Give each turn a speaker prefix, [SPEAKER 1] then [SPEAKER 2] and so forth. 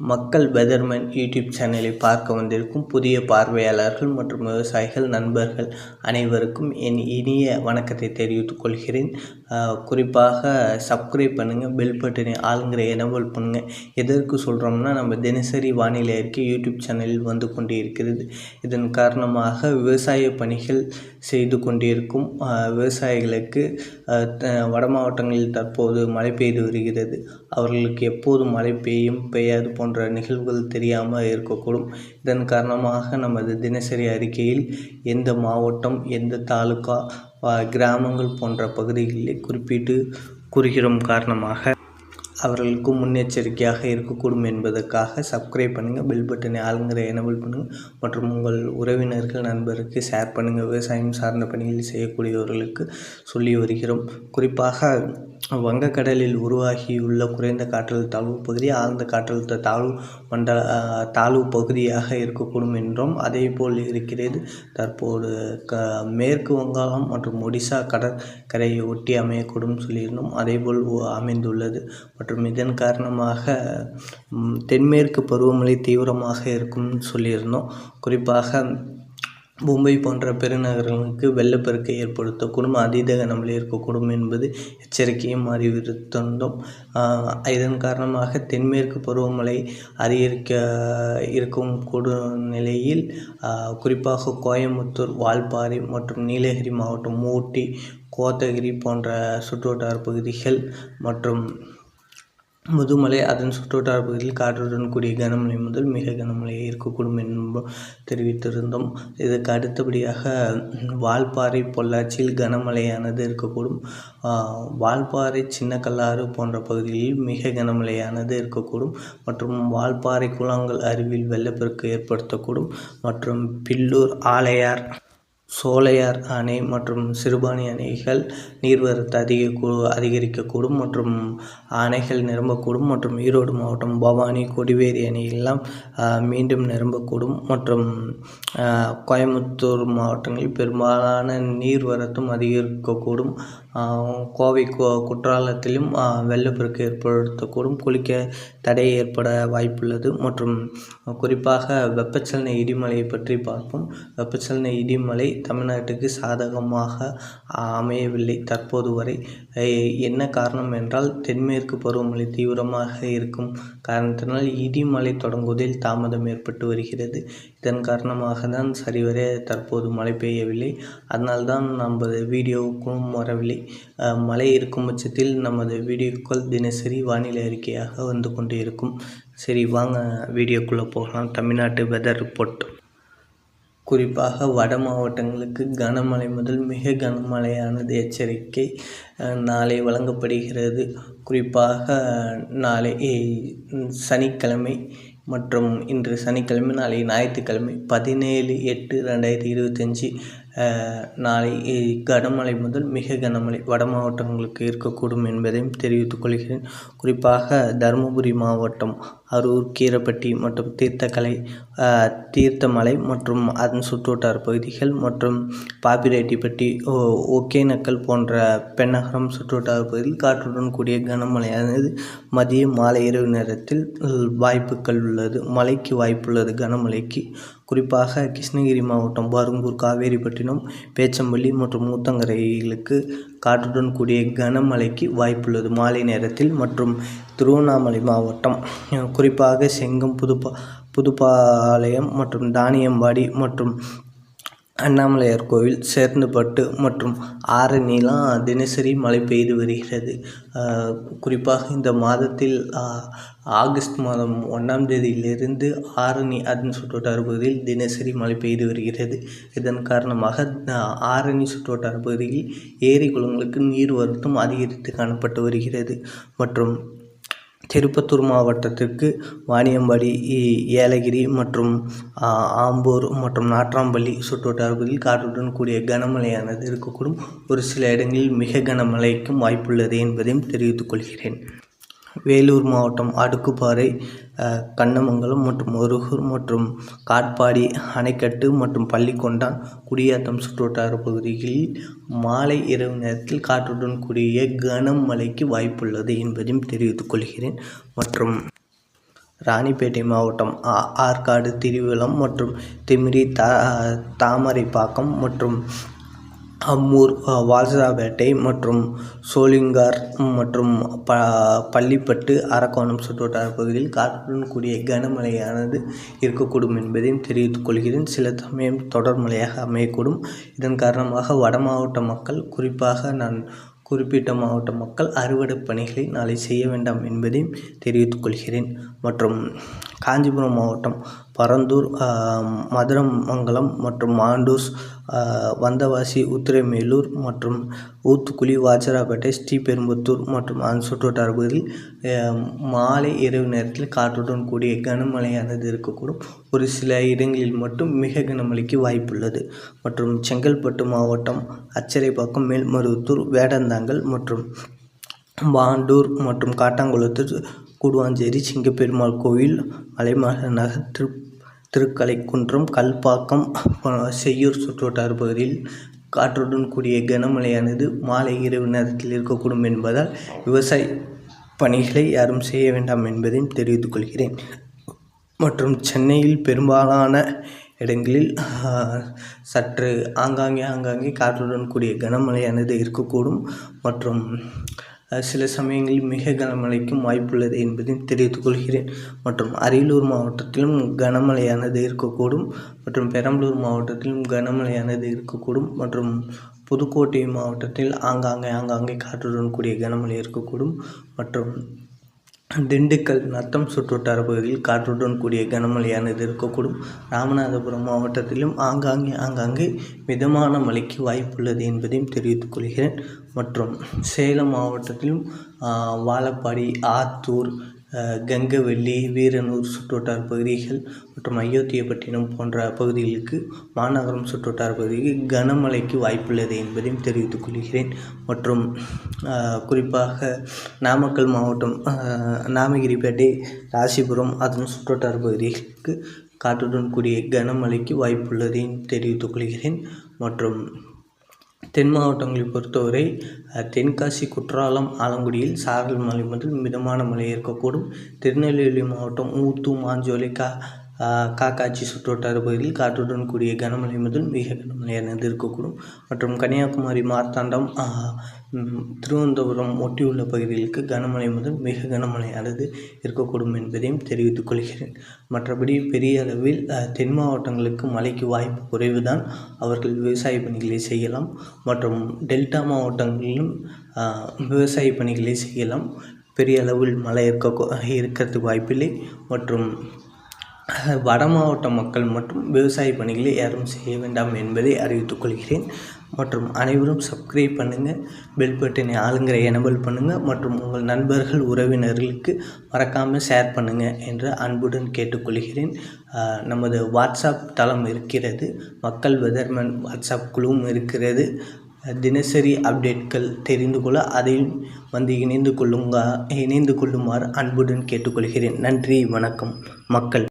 [SPEAKER 1] மக்கள் weatherman YouTube சேனலை பார்க்க வந்திருக்கும் புதிய பார்வையாளர்கள் மற்றும் விவசாயிகள் நண்பர்கள் அனைவருக்கும் என் இனிய வணக்கத்தை தெரிவித்துக் கொள்கிறேன். குறிப்பாக சப்ஸ்கிரைப் பண்ணுங்கள் பெல் பட்டனை ஆளுங்கிற எனபிள் பண்ணுங்கள் எதற்கு சொல்கிறோம்னா நம்ம தினசரி வானிலை அறிக்கை யூடியூப் சேனலில் வந்து கொண்டே இருக்கிறது இதன் காரணமாக விவசாய பணிகள் செய்து கொண்டிருக்கும் விவசாயிகளுக்கு வட மாவட்டங்களில் தற்போது மழை பெய்து வருகிறது. அவர்களுக்கு எப்போது மழை பெய்யும் பெய்யாது போன்ற நிகழ்வுகள் தெரியாமல் இருக்கக்கூடும். இதன் காரணமாக நமது தினசரி அறிக்கையில் எந்த மாவட்டம் எந்த தாலுக்கா கிராமங்கள் போன்ற பகுதிகளிலே குறிப்பிட்டு கூறுகிறோம் காரணமாக. அவர்களுக்கு முன்னெச்சரிக்கையாக இருக்கக்கூடும் என்பதற்காக சப்ஸ்கிரைப் பண்ணுங்கள் பெல் பட்டனை ஆளுங்கிற எனபிள் பண்ணுங்கள் மற்றும் உங்கள் உறவினர்கள் நண்பருக்கு ஷேர் பண்ணுங்கள் விவசாயம் சார்ந்த பணிகள் செய்யக்கூடியவர்களுக்கு சொல்லி வருகிறோம். குறிப்பாக வங்கக்கடலில் உருவாகியுள்ள குறைந்த காற்றழுத்த தாழ்வு பகுதி ஆழ்ந்த காற்றழுத்த தாழ்வு மண்டல தாழ்வு பகுதியாக இருக்கக்கூடும் என்றும் அதேபோல் இருக்கிறது. தற்போது க மேற்கு வங்காளம் மற்றும் ஒடிசா கடற்கரையை ஒட்டி அமையக்கூடும் சொல்லியிருந்தோம். அதேபோல் போல் அமைந்துள்ளது. மற்றும் மற்றும் இதன் காரணமாக தென்மேற்கு பருவமழை தீவிரமாக இருக்கும்னு சொல்லியிருந்தோம். குறிப்பாக மும்பை போன்ற பெருநகரங்களுக்கு வெள்ளப்பெருக்கை ஏற்படுத்தக்கூடும். அதீத கனமழை இருக்கக்கூடும் என்பது எச்சரிக்கையும் அறிவித்திருந்தோம் இதன் காரணமாக தென்மேற்கு பருவமழை அதிகரிக்க இருக்கும் கூடும் நிலையில் குறிப்பாக கோயம்புத்தூர் வால்பாறை மற்றும் நீலகிரி மாவட்டம் ஊட்டி கோத்தகிரி போன்ற சுற்றுவட்டார பகுதிகள் மற்றும் முதுமலை அதன் சுற்றுவட்டார பகுதியில் காற்றுடன் கூடிய கனமழை முதல் மிக கனமழை இருக்கக்கூடும் என்பதும் தெரிவித்திருந்தோம். இதற்கு அடுத்தபடியாக வால்பாறை பொள்ளாச்சியில் கனமழையானது இருக்கக்கூடும். வால்பாறை சின்ன கல்லாறு போன்ற பகுதிகளில் மிக கனமழையானது இருக்கக்கூடும். மற்றும் வால்பாறை குளங்கள் அருவியில் வெள்ளப்பெருக்கு ஏற்படுத்தக்கூடும். மற்றும் பில்லூர் ஆலையார் சோலையார் அணை மற்றும் சிறுபாணி அணைகள் நீர்வரத்து அதிக கூ- அதிகரிக்கக்கூடும் மற்றும் அணைகள் நிரம்பக்கூடும் மற்றும் ஈரோடு மாவட்டம் பவானி கொடிவேரி அணையெல்லாம் மீண்டும் நிரம்பக்கூடும் மற்றும் கோயம்புத்தூர் மாவட்டங்களில் பெரும்பாலான நீர்வரத்தும் அதிகரிக்கக்கூடும். கோவை கோ குற்றாலத்திலும் வெள்ளப்பெருக்கு ஏற்படுத்தக்கூடும். குளிக்க தடை ஏற்பட வாய்ப்புள்ளது மற்றும் குறிப்பாக வெப்பச்சலன இடிமலையை பற்றி பார்ப்போம். வெப்பச்சலன இடிமலை தமிழ்நாட்டுக்கு சாதகமாக அமையவில்லை. தற்போது வரை என்ன காரணம் என்றால் தென்மேற்கு பருவமழை தீவிரமாக இருக்கும் காரணத்தினால் இடிமலை தொடங்குவதில் தாமதம் ஏற்பட்டு வருகிறது. இதன் காரணமாக தான் சரிவர தற்போது மழை பெய்யவில்லை. அதனால்தான் நமது வீடியோவுக்கும் வரவில்லை. மழை இருக்கும் பட்சத்தில் நமது வீடியோக்கள் தினசரி வானிலை அறிக்கையாக வந்து கொண்டு இருக்கும் சரி வாங்க வீடியோக்குள்ளே போகலாம். தமிழ்நாட்டு வெதர் ரிப்போர்ட் குறிப்பாக வட மாவட்டங்களுக்கு கனமழை முதல் மிக கனமழையானது எச்சரிக்கை நாளை வழங்கப்படுகிறது. குறிப்பாக நாளை சனிக்கிழமை மற்றும் இன்று சனிக்கிழமை நாளை ஞாயிற்றுக்கிழமை பதினேழு எட்டு ரெண்டாயிரத்தி இருபத்தஞ்சி நாளை கனமழை முதல் மிக கனமழை வட மாவட்டங்களுக்கு இருக்கக்கூடும் என்பதையும் தெரிவித்துக் கொள்கிறேன். குறிப்பாக தருமபுரி மாவட்டம் அரூர் கீரப்பட்டி மற்றும் தீர்த்தக்கலை தீர்த்தமலை மற்றும் அதன் சுற்றுவட்டார பகுதிகள் மற்றும் பாப்பிரெட்டிப்பட்டி ஒகேனக்கல் போன்ற பெண்ணகரம் சுற்றுவட்டார பகுதியில் காற்றுடன் கூடிய கனமழையானது மதிய மாலை இரவு நேரத்தில் வாய்ப்புகள் உள்ளது. மழைக்கு வாய்ப்புள்ளது. கனமழைக்கு குறிப்பாக கிருஷ்ணகிரி மாவட்டம் பருங்கூர் காவேரிப்பட்டினம் பேச்சம்பள்ளி மற்றும் ஊத்தங்கரைகளுக்கு காற்றுடன் கூடிய கனமழைக்கு வாய்ப்புள்ளது. மாலை நேரத்தில் மற்றும் திருவண்ணாமலை மாவட்டம் குறிப்பாக செங்கம் புதுப்பா புதுப்பாளையம் மற்றும் தானியம்பாடி மற்றும் அண்ணாமலையார் கோவில் சேர்ந்துபட்டு மற்றும் ஆரணிலாம் தினசரி மழை பெய்து வருகிறது. குறிப்பாக இந்த மாதத்தில் ஆகஸ்ட் மாதம் ஒன்றாம் தேதியிலிருந்து ஆரணி அதன் சுற்றுவட்டார பகுதியில் தினசரி மழை பெய்து வருகிறது. இதன் காரணமாக ஆரணி சுற்றுவட்டார பகுதியில் ஏரி குளங்களுக்கு நீர் வரத்தும் அதிகரித்து காணப்பட்டு வருகிறது. மற்றும் திருப்பத்தூர் மாவட்டத்திற்கு வாணியம்பாடி ஏலகிரி மற்றும் ஆம்பூர் மற்றும் நாட்றாம்பள்ளி சுற்றுவட்டார பகுதியில் காற்றுடன் கூடிய கனமழையானது இருக்கக்கூடும். ஒரு சில இடங்களில் மிக கனமழைக்கும் வாய்ப்புள்ளது என்பதையும் தெரிவித்துக் கொள்கிறேன். வேலூர் மாவட்டம் அடுக்குப்பாறை கண்ணமங்கலம் மற்றும் முருகூர் மற்றும் காட்பாடி அணைக்கட்டு மற்றும் பள்ளிக்கொண்டான் குடியாத்தம் சுற்றுவட்டார பகுதிகளில் மாலை இரவு நேரத்தில் காற்றுடன் கூடிய கனமழைக்கு வாய்ப்புள்ளது என்பதையும் தெரிவித்துக் கொள்கிறேன். மற்றும் ராணிப்பேட்டை மாவட்டம் ஆ ஆற்காடு திருவிழம் மற்றும் திமிரி தா தாமரைப்பாக்கம் மற்றும் அம்மூர் வால்சராப்பேட்டை மற்றும் சோளிங்கார் மற்றும் ப பள்ளிப்பட்டு அரக்கோணம் சுற்றுவட்டார பகுதியில் காற்றுடன் கூடிய கனமழையானது இருக்கக்கூடும் என்பதையும் தெரிவித்துக் கொள்கிறேன். சில சமயம் தொடர் மழையாக அமையக்கூடும். இதன் காரணமாக வட மாவட்ட மக்கள் குறிப்பாக நான் குறிப்பிட்ட மாவட்ட மக்கள் அறுவடை பணிகளை நாளை செய்ய வேண்டாம் என்பதையும் தெரிவித்துக் கொள்கிறேன். மற்றும் காஞ்சிபுரம் மாவட்டம் பரந்தூர் மதுரமங்கலம் மற்றும் மாண்டூஸ் வந்தவாசி உத்திரமேலூர் மற்றும் ஊத்துக்குளி வாச்சராப்பேட்டை ஸ்ரீபெரும்புத்தூர் மற்றும் அந்த சுற்றுவட்டார பகுதியில் மாலை இரவு நேரத்தில் காற்றுடன் கூடிய கனமழையானது இருக்கக்கூடும். ஒரு சில இடங்களில் மட்டும் மிக கனமழைக்கு வாய்ப்புள்ளது. மற்றும் செங்கல்பட்டு மாவட்டம் அச்சரைப்பாக்கம் மேல்மருவத்தூர் வேடந்தாங்கல் மற்றும் பாண்டூர் மற்றும் காட்டாங்குளத்தூர் கூடுவாஞ்சேரி சிங்கப்பெருமாள் கோயில் மலைமக நகர் திரு திருக்கலைக்குன்றம் கல்பாக்கம் செய்யூர் சுற்றுவட்டார பகுதியில் காற்றுடன் கூடிய கனமழையானது மாலை இரவு நேரத்தில் இருக்கக்கூடும் என்பதால் விவசாய பணிகளை யாரும் செய்ய வேண்டாம் என்பதையும் தெரிவித்துக் கொள்கிறேன். மற்றும் சென்னையில் பெரும்பாலான இடங்களில் சற்று ஆங்காங்கே ஆங்காங்கே காற்றுடன் கூடிய கனமழையானது இருக்கக்கூடும். மற்றும் சில சமயங்களில் மிக கனமழைக்கும் வாய்ப்புள்ளது என்பதையும் தெரிவித்துக் கொள்கிறேன். மற்றும் அரியலூர் மாவட்டத்திலும் கனமழையானது இருக்கக்கூடும் மற்றும் பெரம்பலூர் மாவட்டத்திலும் கனமழையானது இருக்கக்கூடும் மற்றும் புதுக்கோட்டை மாவட்டத்தில் ஆங்காங்கே ஆங்காங்கே காற்றுடன் கூடிய கனமழை இருக்கக்கூடும் மற்றும் திண்டுக்கல் நத்தம் சுற்றுவட்டார பகுதியில் காற்றுடன் கூடிய கனமழையானது இருக்கக்கூடும் ராமநாதபுரம் மாவட்டத்திலும் ஆங்காங்கே ஆங்காங்கே மிதமான மழைக்கு வாய்ப்புள்ளது என்பதையும் தெரிவித்துக் கொள்கிறேன். மற்றும் சேலம் மாவட்டத்திலும் வாழப்பாடி ஆத்தூர் கங்கவல்லி வீரனூர் சுற்றுவட்டார பகுதிகள் மற்றும் அயோத்தியப்பட்டினம் போன்ற பகுதிகளுக்கு மாநகரம் சுற்றுவட்டார பகுதிக்கு கனமழைக்கு வாய்ப்புள்ளது என்பதையும் தெரிவித்துக் கொள்கிறேன். மற்றும் குறிப்பாக நாமக்கல் மாவட்டம் நாமகிரிப்பேட்டை ராசிபுரம் அதன் சுற்றுவட்டார பகுதிகளுக்கு காற்றுடன் கூடிய கனமழைக்கு வாய்ப்புள்ளதையும் தெரிவித்துக் கொள்கிறேன். மற்றும் தென் மாவட்டங்களை பொறுத்தவரை தென்காசி குற்றாலம் ஆலங்குடியில் சாரல் மழை முதல் மிதமான மழை இருக்கக்கூடும் திருநெல்வேலி மாவட்டம் ஊத்து மாஞ்சோலை கா காக்காட்சி சுற்றுவட்டார பகுதியில் காற்றுடன் கூடிய கனமழை முதல் மிக கனமழையானது இருக்கக்கூடும் மற்றும் கன்னியாகுமரி மார்த்தாண்டம் திருவனந்தபுரம் ஒட்டியுள்ள பகுதிகளுக்கு கனமழை முதல் மிக கனமழையானது இருக்கக்கூடும் என்பதையும் தெரிவித்துக் கொள்கிறேன். மற்றபடி பெரிய அளவில் தென் மாவட்டங்களுக்கு மழைக்கு வாய்ப்பு குறைவுதான். அவர்கள் விவசாய பணிகளை செய்யலாம். மற்றும் டெல்டா மாவட்டங்களிலும் விவசாய பணிகளை செய்யலாம். பெரிய அளவில் மழை இருக்க இருக்கிறதுக்கு வாய்ப்பில்லை. மற்றும் வட மாவட்ட மக்கள் மற்றும் விவசாய பணிகளை யாரும் செய்ய வேண்டாம் என்பதை அறிவித்துக் கொள்கிறேன். மற்றும் அனைவரும் சப்ஸ்கிரைப் பண்ணுங்கள் பெல் பட்டனை ஆளுங்கிற எனபிள் பண்ணுங்கள் மற்றும் உங்கள் நண்பர்கள் உறவினர்களுக்கு மறக்காமல் ஷேர் பண்ணுங்கள் என்று அன்புடன் கேட்டுக்கொள்கிறேன். நமது வாட்ஸ்அப் தளம் இருக்கிறது மக்கள் வெதர்மன் வாட்ஸ்அப் குழுவும் இருக்கிறது. தினசரி அப்டேட்கள் தெரிந்து கொள்ள அதையும் வந்து இணைந்து கொள்ளுங்க இணைந்து கொள்ளுமாறு அன்புடன் கேட்டுக்கொள்கிறேன். நன்றி வணக்கம் மக்கள்.